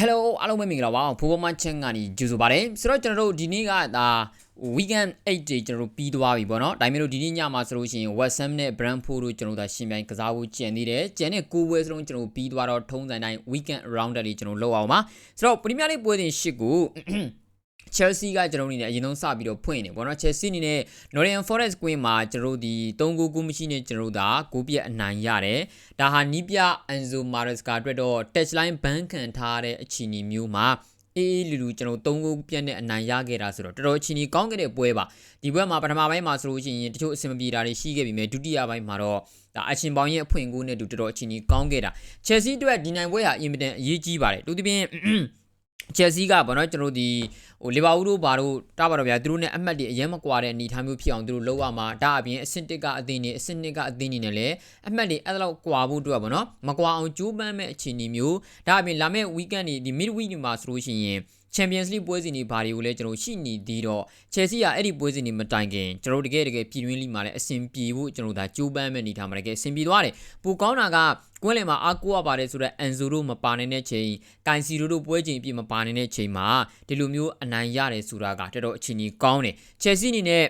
Hello အားလုံးပဲမင်္ဂလာပါဖိုးပေါ်မချန်ကနေကြိုဆိုပါတယ်ဆိုတော့ကျွန်တော်တို့ဒီနေ့ကဒါ weekend 8 day ကျွန်တော်တို့ပြီးသွားပြီပေါ့နော်ဒါပေမဲ့လို့ဒီနေ့ညမှာဆိုလို့ရှိရင် West Ham နဲ့ Brentford တို့ကျွန်တော်တို့ဒါရှင်ပြိုင်ကစားဖို့ကြံနေတယ်ကြံတဲ့ကိုပွဲစလုံးကျွန်တော်ပြီးသွားတော့ထုံးစံတိုင်း weekend rounder တွေကျွန်တော်လောက်အောင်ပါဆိုတော့ Premier League ပွဲစဉ်၈ကို Chelsea ကကျွန်တော်အနေနဲ့အရင်ဆုံးစပြီးတော့ဖွင့်နေပေါ့နော် Chelsea အနေနဲ့ Nottingham Forest ကွင်းမှာကျွန်တော်တို့ဒီ3ဂိုးကူးမရှိနဲ့ကျွန်တော်တို့ဒါဂိုးပြက်အနိုင်ရတယ်ဒါဟာနီးပြ Enzo Maresca အတွက်တော့ touch line ဘန်းခံထားတဲ့အခြေအနေမျိုးမှာအေးအေးလူလူကျွန်တော်3ဂိုးပြက်နဲ့အနိုင်ရခဲ့တာဆိုတော့တော်တော်အခြေအနေကောင်းခဲ့တဲ့ပွဲပါဒီပွဲမှာပထမပိုင်းမှာဆိုလို့ရှိရင်တချို့အဆင်မပြေတာတွေရှိခဲ့ပြီမဲ့ဒုတိယပိုင်းမှာတော့ဒါအရှင်ပေါင်းရဲ့အဖွင့်ကိုနဲ့တူတော်တော်အခြေအနေကောင်းခဲ့တာ Chelsea အတွက်ဒီနိုင်ပွဲဟာအင်မတန်အရေးကြီးပါတယ်တူတပြင်း Chelsea ကဗောနော်ကျွန်တော်ဒီဟိုလီဗာပူးတို့ဘာတို့တားပါတော့ဗျာသူတို့ ਨੇ အမှတ်တွေအရင်မကွာတဲ့အနေအထားမျိုးဖြစ်အောင်သူတို့လုပ်ရမှာဒါအပြင်အဆင့်1ကအသင်းနေအဆင့်2ကအသင်းနေနဲ့လည်းအမှတ်တွေအဲ့ဒါလောက်ကွာဖို့အတွက်ဗောနော်မကွာအောင်ကြိုးပမ်းမဲ့အခြေအနေမျိုးဒါအပြင်လာမဲ့ weekend တွေဒီ mid week တွေမှာဆိုလို့ရှိရင် Champions League ပွဲစဉ်တွေဘာတွေကိုလဲကျွန်တော်ရှိနေသေးတော့ Chelsea ကအဲ့ဒီပွဲစဉ်တွေမတိုင်ခင်ကျွန်တော်တကယ်တကယ်ပြည်တွင်းလိမှာလည်းအဆင်ပြေဖို့ကျွန်တော်ဒါကြိုးပမ်းမဲ့အနေထားမှာတကယ်အဆင်ပြေသွားတယ်ပိုကောင်းတာကကွင်းလယ်မှာအားကိုးရပါတယ်ဆိုတော့ Enzo တို့မပါနိုင်တဲ့ချိန်ကိုင်စီရိုတို့ပွဲချိန်ပြည့်မပါနိုင်တဲ့ချိန်မှာဒီလိုမျိုးအနိုင်ရတယ်ဆိုတာကတော်တော်အချိန်ကြီးကောင်းတယ် Chelsea အနေနဲ့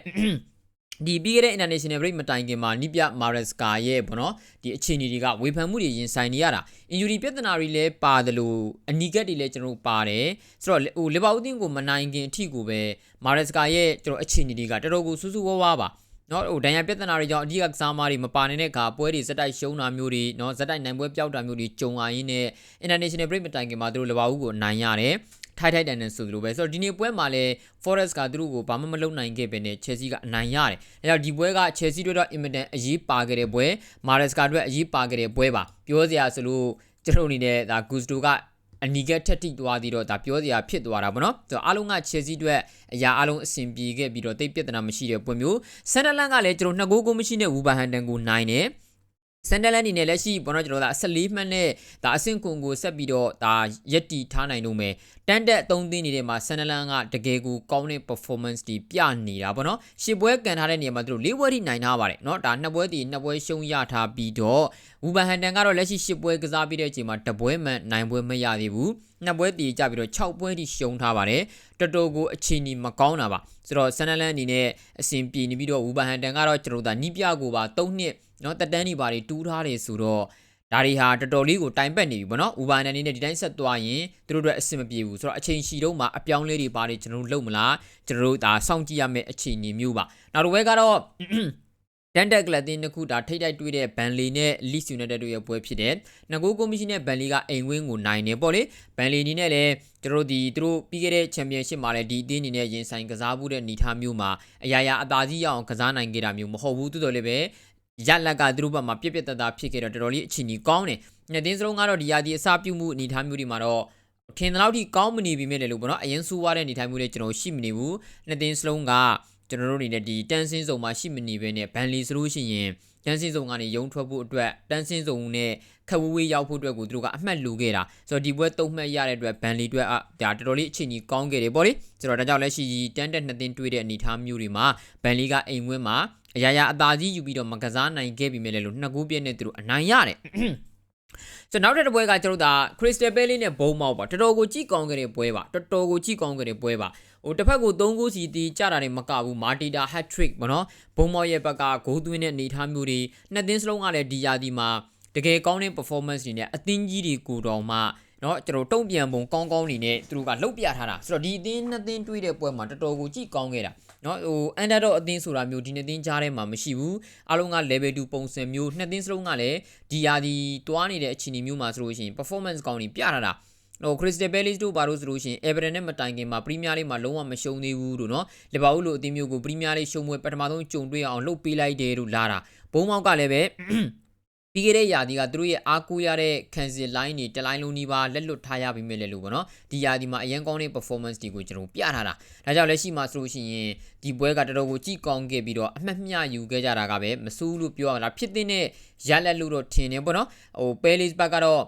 ဒီပြီးခဲ့တဲ့ international break မတိုင်ခင်မှာနိပြ Maresca ရဲ့ဘောနော်ဒီအခြေအနေတွေကဝေဖန်မှုတွေရင်ဆိုင်နေရတာ injury ပြဿနာတွေလည်းပါတယ်လို့အနီကက်တွေလည်းကျွန်တော်ပါတယ်ဆိုတော့ဟိုလီဗာပူးတင်းကိုမနိုင်ခင်အထိကိုပဲ Maresca ရဲ့ကျွန်တော်အခြေအနေတွေကတော်တော်ကိုစူးစူးဝါးဝါပါနော်ဟိုဒဏ်ရာပြဿနာတွေကြောင့်အဓိကကစားမတွေမပါနေတဲ့အခါပွဲတွေဇက်တိုက်ရှုံးတာမျိုးတွေနော်ဇက်တိုက်နိုင်ပွဲပျောက်တာမျိုးတွေကြုံလာရင်းနဲ့ international break မတိုင်ခင်မှာသူတို့လီဗာပူးကိုနိုင်ရတယ် ထိုက်ထိုက်တန်တန်ဆိုသလိုပဲဆိုတော့ဒီနေ့ပွဲမှာလည်း Forest ကသူတို့ကိုဘာမှမလုပ်နိုင်ခဲ့ပဲနဲ့ Chelsea ကအနိုင်ရတယ်။အဲကြောင့်ဒီပွဲက Chelsea တို့တော့ Immediate အရေးပါခဲ့တဲ့ပွဲ Maresca တို့အရေးပါခဲ့တဲ့ပွဲပါပြောစရာဆိုလို့ကျွန်တော်အနေနဲ့ဒါ Gusto ကအနီကက်ထက်ထိသွားသေးတော့ဒါပြောစရာဖြစ်သွားတာပေါ့နော်ဆိုတော့အားလုံးက Chelsea အတွက်အရာအားလုံးအဆင်ပြေခဲ့ပြီးတော့တိတ်ပြဿနာမရှိတဲ့ပွဲမျိုးဆန်ဒလန်ကလည်းကျွန်တော်နှစ်ဂိုးကိုမရှိတဲ့ဝူဘာဟန်တန်ကိုနိုင်တယ်ဆန်ဒလန်အနေနဲ့လက်ရှိဘောနော်ကျွန်တော်တို့14မှတ်နဲ့ဒါအဆင့်ကွန်ကိုဆက်ပြီးတော့ဒါရက်တီထားနိုင်လို့မယ် တန်တက်သုံးသင်းနေတဲ့မှာဆန်ဒလန်ကတကယ်ကိုကောင်းတဲ့ performance တွေပြနေတာပေါ့နော်ရှစ်ပွဲကန်ထားတဲ့နေရာမှာသူတို့၄ပွဲထိနိုင်ထားပါတယ်เนาะဒါနှစ်ပွဲတည်နှစ်ပွဲရှုံးရထားပြီးတော့ဝူဘန်ဟန်တန်ကတော့လက်ရှိရှစ်ပွဲကစားပြီးတဲ့အချိန်မှာတပွဲမှန်နိုင်ပွဲမရသေးဘူးနှစ်ပွဲတည်ကြပြီးတော့6ပွဲထိရှုံးထားပါတယ်တော်တော်ကိုအခြေအနေမကောင်းတာပါဆိုတော့ဆန်ဒလန်အနေနဲ့အဆင်ပြေနေပြီးတော့ဝူဘန်ဟန်တန်ကတော့ကျွန်တော်တို့ဒါနီးပြကိုပါ3နှစ်เนาะတက်တန်းတွေပါတွေတူးထားတယ်ဆိုတော့ ဒါတွေဟာတော်တော်လေးကိုတိုင်ပတ်နေပြီပေါ့နော်။ Uber နဲ့နေဒီတိုင်းဆက်သွားရင်သူတို့အတွက်အဆင်မပြေဘူးဆိုတော့အချိန်ရှိတော့မှအပြောင်းလဲတွေပါတယ်ကျွန်တော်တို့လုပ်မလားကျွန်တော်တို့ဒါစောင့်ကြည့်ရမယ့်အခြေအနေမျိုးပါ။နောက်တစ်ဝဲကတော့ဒန်တက်ကလတင်တစ်ခုဒါထိတ်တိုက်တွေ့တဲ့ဘန်လီနဲ့ Leeds United တို့ရဲ့ပွဲဖြစ်တဲ့ငကိုကိုမရှင်နဲ့ဘန်လီကအိမ်ဝင်းကိုနိုင်နေပေါ့လေဘန်လီနီနဲ့လည်းကျွန်တော်တို့ဒီသူတို့ပြီးခဲ့တဲ့ချန်ပီယံရှစ်မှာလည်းဒီအသင်းအနေနဲ့ရင်ဆိုင်ကစားမှုတဲ့အနေအထားမျိုးမှာအရာရာအသာကြီးရအောင်ကစားနိုင်ခဲ့တာမျိုးမဟုတ်ဘူးတိုးတော်လည်းပဲ ရလက်ကသူတို့ဘက်မှာပြက်ပြက်တသားဖြစ်ခဲ့တော့တော်တော်လေးအခြေအနေကောင်းတယ်။နှစ်သင်းစလုံးကတော့ဒီရာဒီအစပြုမှုအနေအထားမျိုးတွေမှာတော့ထင်တဲ့လောက်ထိကောင်းမနေပြီမဲ့လေလို့ပေါ့နော်အရင်ဆိုးွားတဲ့အနေအထားမျိုးတွေကျွန်တော်ရှိမနေဘူး။နှစ်သင်းစလုံးကကျွန်တော်တို့အနေနဲ့ဒီတန်းစင်းစုံမှာရှိမနေဘဲနဲ့ဘန်လီဆိုလို့ရှိရင်တန်းစင်းစုံကနေရုံထွက်ဖို့အတွက်တန်းစင်းစုံနဲ့ခက်ဝေးဝေးရောက်ဖို့အတွက်ကိုသူတို့ကအမှတ်လူခဲ့တာဆိုတော့ဒီပွဲသုံးမှတ်ရတဲ့အတွက်ဘန်လီအတွက်ဒါတော်တော်လေးအခြေအနေကောင်းခဲ့တယ်ပေါ့လေဆိုတော့ဒါကြောင့်လက်ရှိတန်းတက်နှစ်သင်းတွေ့တဲ့အနေအထားမျိုးတွေမှာဘန်လီကအိမ်ဝင်းမှာ အရာရာအသာကြီးယူပြီးတော့မကစားနိုင်ခဲ့ပြီမဲ့လေလို့နှစ်ကူးပြည့်နဲ့သူတို့အနိုင်ရတယ်ဆိုတော့နောက်တစ်ပွဲကကျွန်တော်တို့ဒါ Crystal Palace နဲ့ဘုံမောက်ပါတော်တော်ကိုကြည့်ကောင်းခဲ့တဲ့ပွဲပါတော်တော်ကိုကြည့်ကောင်းခဲ့တဲ့ပွဲပါဟိုတစ်ဖက်ကို3ဂိုးစီတီးကြတာတွေမကဘူးမာတီတာ hat trick ပေါ့နော်ဘုံမောက်ရဲ့ဘက်ကဂိုးသွင်းတဲ့အနေအထားမျိုးတွေနှစ်သင်းစလုံးကလည်းဒီယာဒီမှာတကယ်ကောင်းတဲ့ performance တွေနဲ့အသင်းကြီးတွေကိုတော်မှ เนาะကျွန်တော်တုံ့ပြန်ပုံကောင်းကောင်းနေနဲ့သူတို့ကလှုပ်ပြထားတာဆိုတော့ဒီအသင်းနှစ်သင်းတွေ့တဲ့ပွဲမှာတော်တော်ကိုကြည့်ကောင်းခဲ့တာเนาะဟို underdog အသင်းဆိုတာမျိုးဒီနှစ်သင်းကြားထဲမှာမရှိဘူးအားလုံးက level 2ပုံစံမျိုးနှစ်သင်းစလုံးကလည်းဒီယာဒီတွားနေတဲ့အခြေအနေမျိုးမှာဆိုလို့ရှိရင် performance ကောင်းနေပြထားတာဟို Crystal Palace တို့ဘာလို့ဆိုလို့ရှိရင် Everton နဲ့မတိုင်ခင်မှာ Premier League မှာလုံးဝမရှုံးသေးဘူးတို့เนาะလီဗာပူးလိုအသင်းမျိုးကို Premier League ရှုံးပွဲပထမဆုံးကြုံတွေ့အောင်လှုပ်ပေးလိုက်တယ်လို့လာတာဘုံမောက်ကလည်းပဲ ပြီးခဲ့တဲ့ယာဒီကသူတို့ရဲ့အားကိုးရတဲ့ cancel line တွေတလိုင်းလုံးနီးပါလက်လွတ်ထားရပြီးမြဲလေလို့ပေါ့နော်ဒီယာဒီမှာအရင်ကောင်းတဲ့ performance တွေကိုကျွန်တော်ပြထားတာဒါကြောင့်လက်ရှိမှာဆိုလို့ရှိရင်ဒီပွဲကတော်တော်ကိုကြည့်ကောင်းခဲ့ပြီးတော့အမှတ်မျှယူခဲ့ကြတာကပဲမစိုးလို့ပြောရမှာဖြစ်တဲ့ရလက်လို့တော့ထင်တယ်ပေါ့နော်ဟို Palace ဘက်ကတော့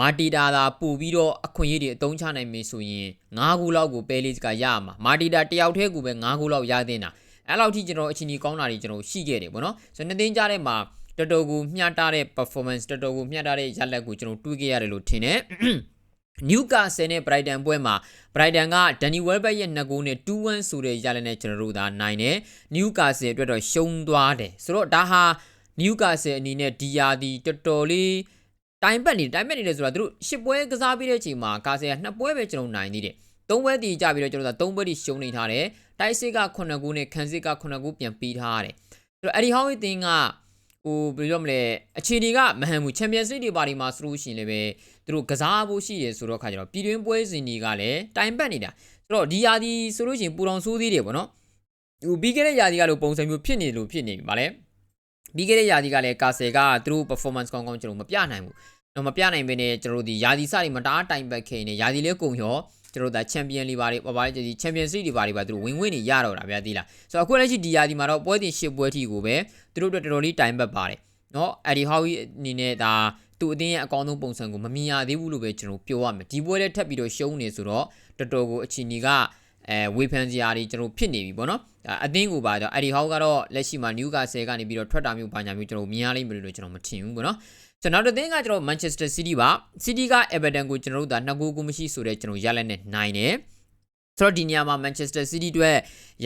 မာတီတာသာပို့ပြီးတော့အခွင့်အရေးတွေအသုံးချနိုင်မယ်ဆိုရင်9ခုလောက်ကိုပဲလေးကရမှာမာတီတာတယောက်တည်းကိုပဲ9ခုလောက်ရသင့်တာအဲ့လောက်ထိကျွန်တော်အချင်းကြီးကောင်းတာတွေကျွန်တော်ရှိခဲ့တယ်ပေါ့နော်ဆိုတော့နှစ်သိန်းကြားထဲမှာ တော်တော်ကိုမျှတတဲ့ performance တော်တော်ကိုမျှတတဲ့ရလဒ်ကိုကျွန်တော်တွေးခဲ့ရတယ်လို့ထင်တယ်နျူကာဆယ်နဲ့ဘရိုက်တန်ပွဲမှာဘရိုက်တန်ကဒန်နီဝဲလ်ဘက်ရဲ့နှစ်ဂိုးနဲ့2-1ဆိုတဲ့ရလနဲ့ကျွန်တော်တို့သာနိုင်တယ်နျူကာဆယ်အတွက်တော့ရှုံးသွားတယ်ဆိုတော့ဒါဟာနျူကာဆယ်အနေနဲ့ဒီယာဒီတော်တော်လေးတိုင်ပတ်နေတိုင်ပတ်နေတယ်ဆိုတာသူတို့ရှစ်ပွဲကစားပြီးတဲ့အချိန်မှာကာဆယ်ကနှစ်ပွဲပဲကျွန်တော်နိုင်သေးတယ်သုံးပွဲတည်ကြပြီးတော့ကျွန်တော်တို့ကသုံးပွဲတည်ရှုံးနေထားတယ်တိုက်စစ်က9ဂိုးနဲ့ခန်းစစ်က9ဂိုးပြန်ပေးထားရတယ်ဆိုတော့အဲ့ဒီဟောင်းရဲ့တင်က ဟိုဘယ်လိုပြောမလဲအခြေအနေကမဟန်ဘူးချန်ပီယံစ်လိတွေပါဒီမှာဆိုလို့ရှိရင်လည်းပဲသူတို့ကစားဖို့ရှိတယ်ဆိုတော့ခါကျတော့ပြည်တွင်းပွဲစဉ်တွေကလည်းတိုင်ပတ်နေတာဆိုတော့ဒီယာဒီဆိုလို့ရှိရင်ပူတော်ဆိုးသေးတယ်ပေါ့နော်ဟိုပြီးခဲ့တဲ့ယာဒီကလို့ပုံစံမျိုးဖြစ်နေလို့ဖြစ်နေပြီဗာလဲပြီးခဲ့တဲ့ယာဒီကလည်းကာဆယ်ကသူတို့ performance ကောင်းကောင်းကျွန်တော်မပြနိုင်ဘူးတော့မပြနိုင်ဘဲနဲ့ကျွန်တော်တို့ဒီယာဒီစတွေမတားတိုင်ပတ်ခဲ့နေယာဒီလေးကုန်ရော ကျွန်တော်တို့ဒါချန်ပီယံလီဂ်တွေပါပါဒီချန်ပီယံစီးတွေပါတွေပါသူတို့ဝင်ဝင်နေရတော့တာဗျာသိလားဆိုတော့အခုလက်ရှိဒီယာဒီမှာတော့ပွဲတင်၈ပွဲထိကိုပဲသူတို့တော်တော်လေးတိုင်ပတ်ပါတယ်နော်အဲ့ဒီဟောက်ကြီးအနေနဲ့ဒါသူအတင်းရဲ့အကောင်းဆုံးပုံစံကိုမမြင်ရသေးဘူးလို့ပဲကျွန်တော်ပြောရမယ်ဒီပွဲလည်းထပ်ပြီးတော့ရှုံးနေဆိုတော့တော်တော်ကိုအချီနီကအဲဝေဖန်စရာတွေကျွန်တော်ဖြစ်နေပြီပေါ့နော်အသင်းကိုပါတော့အဲ့ဒီဟောက်ကတော့လက်ရှိမှာနျူကာဆယ်ကနေပြီးတော့ထွက်တာမျိုးဘာညာမျိုးကျွန်တော်မြင်ရလိမ့်မယ်လို့ကျွန်တော်မထင်ဘူးပေါ့နော် ကျွန်တော်တို့သင်းကကျွန်တော် Manchester City ပါ City က Everton ကိုကျွန်တော်တို့ဒါ2ဂိုးကိုမရှိဆိုတဲ့ကျွန်တော်ရလက်နဲ့နိုင်တယ်ဆိုတော့ဒီနေရာမှာ Manchester City အတွက်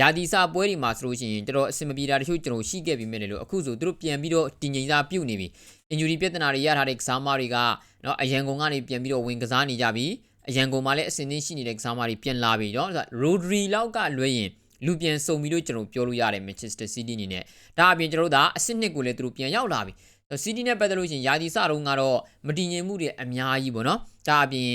ယာဒီစာပွဲတွေမှာဆိုလို့ရှိရင်တော်တော်အဆင်မပြေတာတချို့ကျွန်တော်ရှိခဲ့ပြီးမြင်တယ်လို့အခုဆိုသူတို့ပြန်ပြီးတော့တင်ငိမ့်စားပြုတ်နေပြီ injury ပြဿနာတွေရထားတဲ့ကစားမတွေကနော်အရန်ကုန်ကနေပြန်ပြီးတော့ဝင်ကစားနေကြပြီအရန်ကုန်မှာလည်းအဆင်သင့်ရှိနေတဲ့ကစားမတွေပြန်လာပြီနော်ရိုဒရီလောက်ကလွှဲရင်လူပြန်စုံပြီးတော့ကျွန်တော်ပြောလို့ရတယ် Manchester City အနေနဲ့ဒါအပြင်ကျွန်တော်တို့ဒါအဆင့်နှစ်ကိုလည်းသူတို့ပြန်ရောက်လာပြီ စီးတီနဲ့ပတ်သက်လို့ရှိရင်ယာဒီစတုံးကတော့မတည်ငြိမ်မှုတွေအများကြီးပေါ့နော်ဒါအပြင်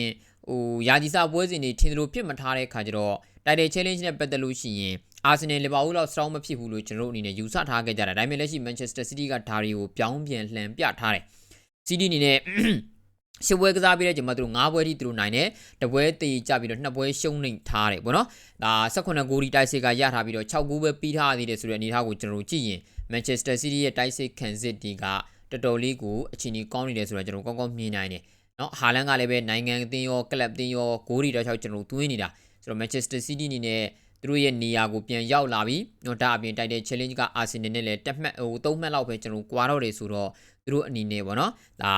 ဟိုယာဒီစပွဲစဉ်တွေထင်သလိုဖြစ်မထားတဲ့ခါကျတော့ title challenge နဲ့ပတ်သက်လို့ရှိရင်အာဆင်နယ်လီဗာပူးလောက် strong မဖြစ်ဘူးလို့ကျွန်တော်တို့အနေနဲ့ယူဆထားခဲ့ကြတာဒါပေမဲ့လက်ရှိ Manchester City ကဒါတွေကိုပြောင်းပြန်လှန်ပြထားတယ် City အနေနဲ့ရှစ်ပွဲကစားပြီးတဲ့ချိန်မှာသူတို့၅ပွဲထိသူတို့နိုင်တယ်တပွဲတည်ကြပြီးတော့နှစ်ပွဲရှုံးနေထားတယ်ပေါ့နော်ဒါ18ဂိုးဒီတိုက်စစ်ကရထားပြီးတော့6ဂိုးပဲပြီးထားသေးတယ်ဆိုတဲ့အနေအထားကိုကျွန်တော်တို့ကြည့်ရင် Manchester City ရဲ့တိုက်စစ်ခံစစ်ဒီက တော်တော်လေးကိုအချိန်ကြီးကောင်းနေတယ်ဆိုတော့ကျွန်တော်ကောင်းကောင်းမြင်နိုင်တယ်နော်ဟာလန်ကလည်းပဲနိုင်ငံအသင်းရောကလပ်အသင်းရောဂိုးတွေတော့ကျွန်တော်သွင်းနေတာဆိုတော့ Manchester City အနေနဲ့သူတို့ရဲ့နေရာကိုပြန်ရောက်လာပြီ။နော်ဒါအပြင်တိုက်တဲ့ challenge က Arsenal နဲ့လည်းတက်မှတ်ဟို၃မှတ်လောက်ပဲကျွန်တော်ကွာတော့တယ်ဆိုတော့သူတို့အနေနဲ့ပေါ့နော်။ဒါ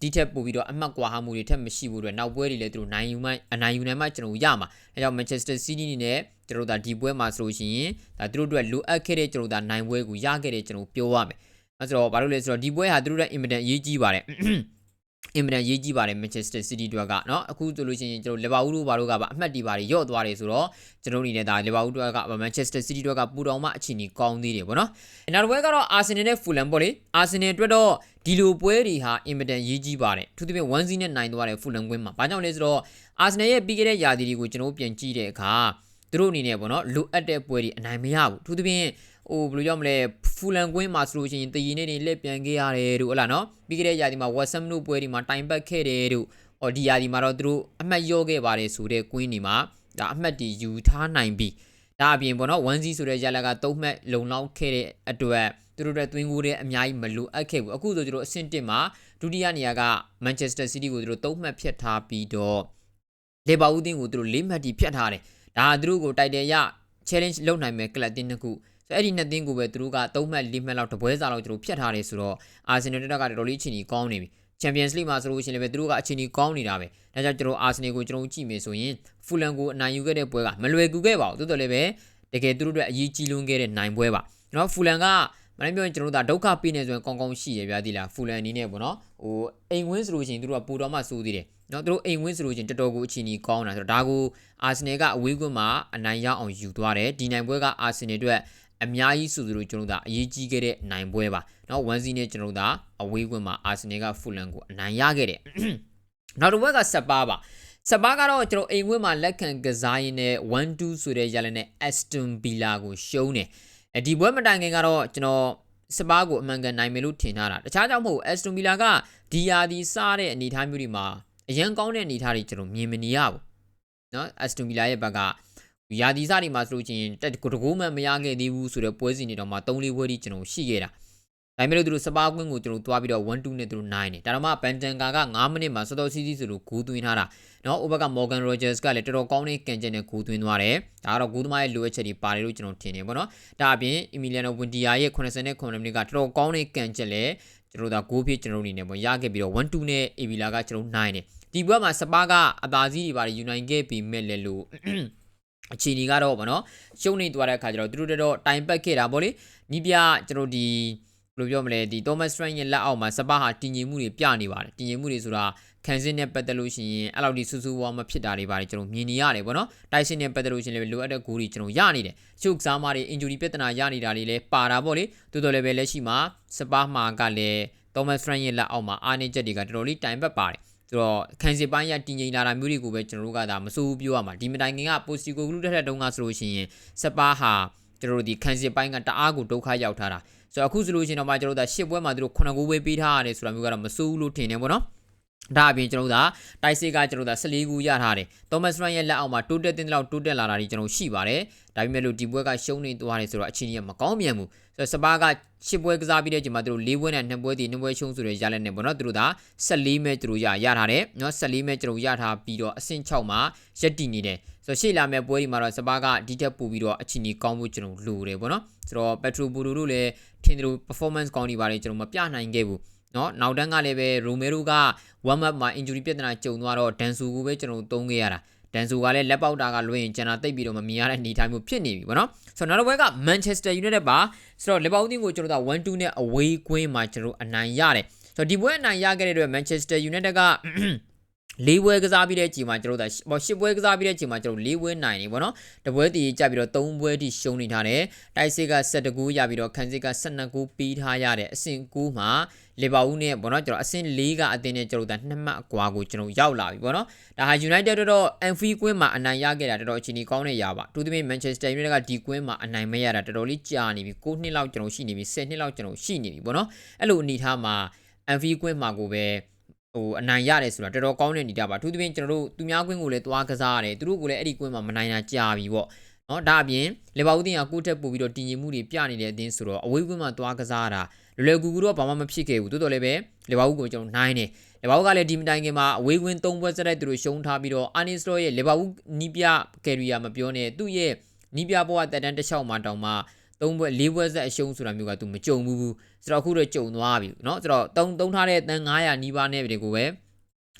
ဒီထက်ပိုပြီးတော့အမှတ်ကွာဟမှုတွေထက်မရှိဘူးတဲ့နောက်ပွဲတွေလည်းသူတို့နိုင်ယူမှအနိုင်ယူနိုင်မှကျွန်တော်ရမှာအဲကြောင့် Manchester City အနေနဲ့ကျွန်တော်ဒါဒီပွဲမှာဆိုလို့ရှိရင်ဒါသူတို့အတွက်လိုအပ်ခဲ့တဲ့ကျွန်တော်ဒါနိုင်ပွဲကိုရခဲ့တဲ့ကျွန်တော်ပြောရမယ် အဲဆိုတော့ဘာလို့လဲဆိုတော့ဒီပွဲဟာသူတို့ရဲ့ immediate ရေးကြီးပါတယ်အင်မတန်ရေးကြီးပါတယ် Manchester City တို့ကเนาะအခုဆိုလို့ရှိရင်ကျွန်တော်လီဗာပူးတို့ဘာတို့ကပါအမှတ်တီပါတွေရော့သွားတယ်ဆိုတော့ကျွန်တော်အနေနဲ့ဒါလီဗာပူးတို့က Manchester City တို့ကပူတော်မှအခြေအနေကောင်းသေးတယ်ဗောနော်နောက်တစ်ပွဲကတော့ Arsenal နဲ့ Fulham ပေါ့လေ Arsenal အတွက်တော့ဒီလိုပွဲတွေဟာအင်မတန်ရေးကြီးပါတယ်သူသဖြင့်1-0နဲ့နိုင်သွားတယ် Fulham ကွင်းမှာဘာကြောင့်လဲဆိုတော့ Arsenal ရဲ့ပြီးခဲ့တဲ့ရာသီတွေကိုကျွန်တော်ပြန်ကြည့်တဲ့အခါသူတို့အနေနဲ့ဗောနော်လိုအပ်တဲ့ပွဲတွေအနိုင်မရဘူးသူသဖြင့် ဟိုဘယ်လိုကြောင့်မလဲဖူလန်ကွင်းမှာဆိုလို့ရှိရင်တည်ရည်နေနေလက်ပြန်ခဲ့ရတယ်တို့ဟုတ်လားနော်ပြီးခဲ့တဲ့ရာသီမှာ WhatsApp တို့ပွဲဒီမှာတိုင်ပတ်ခဲ့တယ်တို့ဟောဒီရာသီမှာတော့သူတို့အမှတ်ရော့ခဲ့ပါတယ်ဆိုတဲ့ကွင်းဒီမှာဒါအမှတ်တီယူထားနိုင်ပြီဒါအပြင်ပေါ့နော်1-0ဆိုတဲ့ရလက3မှတ်လုံလောက်ခဲ့တဲ့အတွက်သူတို့တဲ့သွင်းကိုတဲ့အများကြီးမလိုအပ်ခဲ့ဘူးအခုဆိုသူတို့အဆင့်1မှာဒုတိယနေရာက Manchester City ကိုသူတို့3မှတ်ဖြတ်ထားပြီးတော့လေဘာဦးတင်းကိုသူတို့4မှတ်တီဖြတ်ထားတယ်ဒါသူတို့ကိုတိုက်တယ်ရ challenge လုပ်နိုင်မယ်ကလပ်တင်းတစ်ခု ဆိုအဲ့ဒီနှစ်သင်းကိုပဲသူတို့က3မှတ်4မှတ်လောက်တပွဲစားလောက်သူတို့ဖြတ်ထားတယ်ဆိုတော့အာဆင်နယ်တက်ကတော်တော်လေးအချိန်ကြီးကောင်းနေပြီချန်ပီယံစ်လိမှာဆိုလို့ရှိရင်လည်းသူတို့ကအချိန်ကြီးကောင်းနေတာပဲဒါကြောင့်ကျွန်တော်အာဆင်နယ်ကိုကျွန်တော်ကြည့်မယ်ဆိုရင်ဖူလန်ကိုအနိုင်ယူခဲ့တဲ့ပွဲကမလွယ်ကူခဲ့ပါဘူးတိုးတော်လည်းပဲတကယ်သူတို့အတွက်အရေးကြီးလွန်းခဲ့တဲ့နိုင်ပွဲပါနော်ဖူလန်ကမနေ့ပြောရင်ကျွန်တော်တို့ဒုက္ခပေးနေဆိုရင်ကောင်းကောင်းရှိရဗျာဒီလားဖူလန်အနေနဲ့ပေါ့နော်ဟိုအိမ်ဝင်းဆိုလို့ရှိရင်သူတို့ကပူတော်မှစိုးသေးတယ်နော်သူတို့အိမ်ဝင်းဆိုလို့ချင်းတော်တော်ကိုအချီနီကောင်းတာဆိုတော့ဒါကိုအာဆင်နယ်ကအဝေးကွင်းမှာအနိုင်ရအောင်ယူသွားတယ်ဒီနိုင်ပွဲကအာဆင်နယ်အတွက် အများကြီးဆိုသလိုကျွန်တော်တို့ကအရေးကြီးခဲ့တဲ့နိုင်ပွဲပါနော်1-0နဲ့ကျွန်တော်တို့ကအဝေးကွင်းမှာအာဆင်နယ်ကဖူလန်ကိုအနိုင်ရခဲ့တယ်နောက်တစ်ဘက်ကဆက်ပါပါစပါးကတော့ကျွန်တော်အိမ်ဝင်းမှာလက်ခံကစားရင်းနဲ့1-2ဆိုတဲ့ရလနဲ့ Aston Villa ကိုရှုံးတယ်။ဒီပွဲမတိုင်ခင်ကတော့ကျွန်တော်စပါးကိုအမှန်ကန်နိုင်မယ်လို့ထင်ထားတာ။တခြားကြောင့်မဟုတ် Aston Villa ကဒီယာဒီစတဲ့အနေအထားမျိုးတွေမှာအရန်ကောင်းတဲ့အနေအထားတွေကျွန်တော်မြင်မနေရဘူး။နော် Aston Villa ရဲ့ဘက်က ရာသီစတွေမှာဆိုလို့ချင်းတက်တကူမှမရခဲ့သေးဘူးဆိုတော့ပွဲစဉ်တွေတော့မှ3လေးပွဲထိကျွန်တော်ရှိခဲ့တာဒါပေမဲ့လို့သူတို့စပါးကွင်းကိုကျွန်တော်သွားပြီးတော့1 2နဲ့သူတို့နိုင်တယ်ဒါတော့မှဘန်တန်ကာက9မိနစ်မှာစတော်စီးစီးဆိုလို့ဂိုးသွင်းထားတာနော်အိုဘက်က Morgan Rogers ကလည်းတော်တော်ကောင်းတဲ့ကန်ကျင်နဲ့ဂိုးသွင်းသွားတယ်ဒါကတော့ဂိုးသမားရဲ့လိုအပ်ချက်တွေပါတယ်လို့ကျွန်တော်ထင်တယ်ပေါ့နော်ဒါအပြင် Emiliano Buendia ရဲ့89မိနစ်ကတော်တော်ကောင်းတဲ့ကန်ကျင်လည်းကျွန်တော်ဒါဂိုးဖြစ်ကျွန်တော်အနေနဲ့ပေါ့ရခဲ့ပြီးတော့1 2နဲ့ Avila ကကျွန်တော်နိုင်တယ်ဒီဘက်မှာစပါးကအသာစီးတွေပါတယ် United ခဲ့ပြီးမဲ့လည်းလို့ အခြေအနေကတော့ဗောနော်ရှုံးနေသွားတဲ့အခါကျတော့သူတို့တော့တိုင်ပတ်ခဲ့တာဗောလေနီးပြကျွန်တော်ဒီဘယ်လိုပြောမလဲဒီ Thomas Frank ရဲ့လက်အောက်မှာစပါးဟာတည်ငြိမ်မှုတွေပြနေပါတယ်တည်ငြိမ်မှုတွေဆိုတာခန်းစင်းနဲ့ပတ်သက်လို့ရှိရင်အဲ့လောက်ဒီစူးစူးဝါမဖြစ်တာတွေပါတယ်ကျွန်တော်မြင်နေရတယ်ဗောနော်တိုက်စင်းနဲ့ပတ်သက်လို့ရှိရင်လည်းလိုအပ်တဲ့ဂိုးတွေကျွန်တော်ရနေတယ်ရှုပ်စားမတွေ injury ပြဿနာရနေတာတွေလည်းပါတာဗောလေတိုးတော်လည်းပဲလက်ရှိမှာစပါးမှာကလည်း Thomas Frank ရဲ့လက်အောက်မှာအားနည်းချက်တွေကတော်တော်လေးတိုင်ပတ်ပါတယ် ဆိုတော့ခံစစ်ပိုင်းရတည်ငြိမ်လာတာမျိုးတွေကိုပဲကျွန်တော်တို့ကဒါမစိုးဘူးပြောရမှာဒီမတိုင်ခင်ကပိုစတီကိုဂလူတက်တဲ့တုန်းကဆိုလို့ရှိရင်စပါးဟာကျွန်တော်တို့ဒီခံစစ်ပိုင်းကတအားကိုဒုက္ခရောက်ထားတာဆိုတော့အခုဆိုလို့ရှိရင်တော့မှကျွန်တော်တို့ဒါရှစ်ပွဲမှာသူတို့9ဂိုးပဲပေးထားရတယ်ဆိုတာမျိုးကတော့မစိုးဘူးလို့ထင်တယ်ပေါ့နော် ဒါအပြင်ကျွန်တော်တို့ဒါတိုက်စစ်ကကျွန်တော်တို့ဒါ14ခုရထားတယ်။ Thomas Ryan ရဲ့လက်အောက်မှာတိုးတက်တဲ့လောက်တိုးတက်လာတာတွေကျွန်တော်ရှိပါတယ်။ဒါပေမဲ့လို့ဒီပွဲကရှုံးနေသွားတယ်ဆိုတော့အခြေအနေကမကောင်းမြန်ဘူး။ဆိုတော့စပါးက10ပွဲကစားပြီးတဲ့ချိန်မှာသူတို့4ပွဲနဲ့2ပွဲတည်2ပွဲရှုံးဆိုတဲ့ရလက်နဲ့ပေါ့နော်။သူတို့ဒါ14မဲသူတို့ရရထားတယ်။နော်14မဲကျွန်တော်ရထားပြီးတော့အဆင့်6မှာရက်တည်နေတယ်။ဆိုတော့ရှေ့လာမဲ့ပွဲဒီမှာတော့စပါးကဒီတက်ပို့ပြီးတော့အခြေအနေကောင်းဖို့ကျွန်တော်လိုတယ်ပေါ့နော်။ဆိုတော့ Petro Puro တို့လည်းထင်တယ်လို့ performance ကောင်းနေပါတယ်ကျွန်တော်မပြနိုင်ခဲ့ဘူး။ နော်နောက်တန်းကလည်းပဲရိုမဲရိုက warm up မှာ injury ပြဿနာကြုံသွားတော့ဒန်ဆူကိုပဲကျွန်တော်သုံးခဲ့ရတာဒန်ဆူကလည်းလက်ပေါက်တာကလွှင့်ရင်ကျွန်တော်တိတ်ပြီးတော့မမြင်ရတဲ့အနေအထားမျိုးဖြစ်နေပြီဗောနော်ဆိုတော့နောက်တစ်ပွဲက Manchester United ပါဆိုတော့ Liverpool ကိုကျွန်တော်တို့က1-2နဲ့ away ကွင်းမှာကျွန်တော်အနိုင်ရတယ်ဆိုတော့ဒီပွဲအနိုင်ရခဲ့တဲ့အတွက် Manchester United က လေးပွဲကစားပြီးတဲ့ချိန်မှာကျွန်တော်တို့ဟောရှစ်ပွဲကစားပြီးတဲ့ချိန်မှာကျွန်တော်လေးပွဲနိုင်နေဗောနော်တပွဲတည်ကြပြီးတော့၃ပွဲထိရှုံးနေထားတယ်တိုက်စစ်က7ဂိုးရပြီးတော့ခန်းစစ်က12ဂိုးပေးထားရတဲ့အဆင့်9မှာလီဗာပူးနဲ့ဗောနော်ကျွန်တော်အဆင့်၄ကအသင်းနဲ့ကျွန်တော်တို့နှစ်မှတ်အကွာကိုကျွန်တော်ရောက်လာပြီဗောနော်ဒါဟာ United တော့ Anfield ကွင်းမှာအနိုင်ရခဲ့တာတော်တော်အချိန်ကြီးကောင်းတဲ့ຢာပါတူသမီး Manchester United ကဒီကွင်းမှာအနိုင်မရတာတော်တော်လေးကြာနေပြီ9နှစ်လောက်ကျွန်တော်ရှိနေပြီ10နှစ်လောက်ကျွန်တော်ရှိနေပြီဗောနော်အဲ့လိုအနေထားမှာ Anfield ကွင်းမှာကိုပဲ ဟိုအနိုင်ရတယ်ဆိုတာတော်တော်ကောင်းတဲ့အနေထားပါအထူးသဖြင့်ကျွန်တော်တို့သူများကွင်းကိုလည်းသွားကစားရတယ်သူတို့ကိုလည်းအဲ့ဒီကွင်းမှာမနိုင်တာကြာပြီပေါ့နော်ဒါအပြင်လေဘာဦးတင်ကကိုတက်ပို့ပြီးတော့တည်ငြိမ်မှုတွေပြနေတဲ့အတင်းဆိုတော့အဝေးကွင်းမှာသွားကစားရတာလွယ်လွယ်ကူကူတော့ဘာမှမဖြစ်ခဲ့ဘူးတိုးတော်လည်းပဲလေဘာဦးကိုကျွန်တော်နိုင်တယ်လေဘာဦးကလည်းဒီမတိုင်ခင်မှာအဝေးကွင်း၃ပွဲစတဲ့သူတို့ရှုံးထားပြီးတော့အာနီစလောရဲ့လေဘာဦးနီးပြကယ်ရီယာမပြောနဲ့သူ့ရဲ့နီးပြဘဝတက်တန်းတစ်ချောင်းမှာတောင်မှ သုံးပွဲ၄ပွဲဆက်အရှုံးဆိုတာမျိုးကသူမကြုံဘူးဘူးဆိုတော့အခုတော့ကြုံသွားပြီเนาะဆိုတော့တုံတုံထားတဲ့တန်900နီးပါးနဲ့တွေကိုပဲ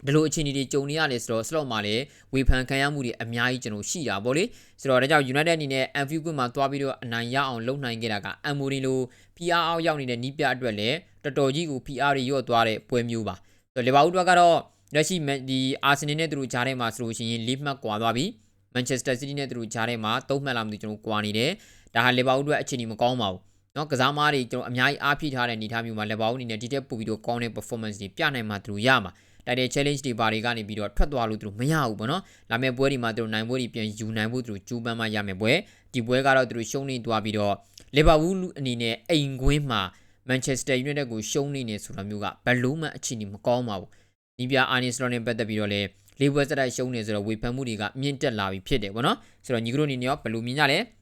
ဒီလိုအခြေအနေတွေကြုံနေရတယ်ဆိုတော့ slot မှာလည်းဝေဖန်ခံရမှုတွေအများကြီးကျွန်တော်ရှိတာဗောလေဆိုတော့ဒါကြောင့် United အနေနဲ့ Anfield ကွင်းမှာသွားပြီးတော့အနိုင်ရအောင်လုပ်နိုင်ခဲ့တာက Amorim လို PR အောက်ရောက်နေတဲ့နီးပြအတွက်လည်းတော်တော်ကြီးကို PR တွေရော့သွားတဲ့ပွဲမျိုးပါဆိုတော့ Liverpool အတွက်ကတော့လက်ရှိဒီ Arsenal နဲ့သူတို့ကြားထဲမှာဆိုလို့ရှိရင်၄မှတ်ကွာသွားပြီ Manchester City နဲ့သူတို့ကြားထဲမှာ၃မှတ်လာမှကျွန်တော်ကွာနေတယ် ဒါဟာ Liverpool အတွက်အခြေအနေမကောင်းပါဘူးနော်ကစားမားတွေကျွန်တော်အများကြီးအားဖြည့်ထားတဲ့အနေအထားမျိုးမှာ Liverpool အနေနဲ့ဒီတက်ပို့ပြီးတော့ကောင်းတဲ့ performance တွေပြနိုင်မှာသူတို့ရမှာတိုက်တဲ့ challenge တွေပါတွေကနေပြီးတော့ထွက်သွားလို့သူတို့မရဘူးပေါ့နော်။လာမယ့်ပွဲတွေမှာသူတို့နိုင်ပွဲတွေပြန်ယူနိုင်ဖို့သူတို့ကြိုးပမ်းမှရမယ်ပွဲ။ဒီပွဲကတော့သူတို့ရှုံးနေသွားပြီးတော့ Liverpool အနေနဲ့အိမ်ကွင်းမှာ Manchester United ကိုရှုံးနေနေဆိုတာမျိုးကဘယ်လို့မှအခြေအနေမကောင်းပါဘူး။ဒီပြ Arne Slot နဲ့ပတ်သက်ပြီးတော့လည်းလေးပွဲစတိုက်ရှုံးနေဆိုတော့ဝေဖန်မှုတွေကမြင့်တက်လာပြီဖြစ်တယ်ပေါ့နော်။ဆိုတော့ညီကတို့အနေနဲ့ရောဘယ်လိုမြင်ကြလဲ။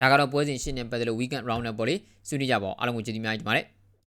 ဒါကတော့ပွဲစဉ်ရှင်းနေပတ်သက်လို့ weekend round နဲ့ပေါ့လေ။ဆွေးနွေးကြပါအောင်အားလုံးကိုကျေးဇူးများကြီးတင်ပါတယ်။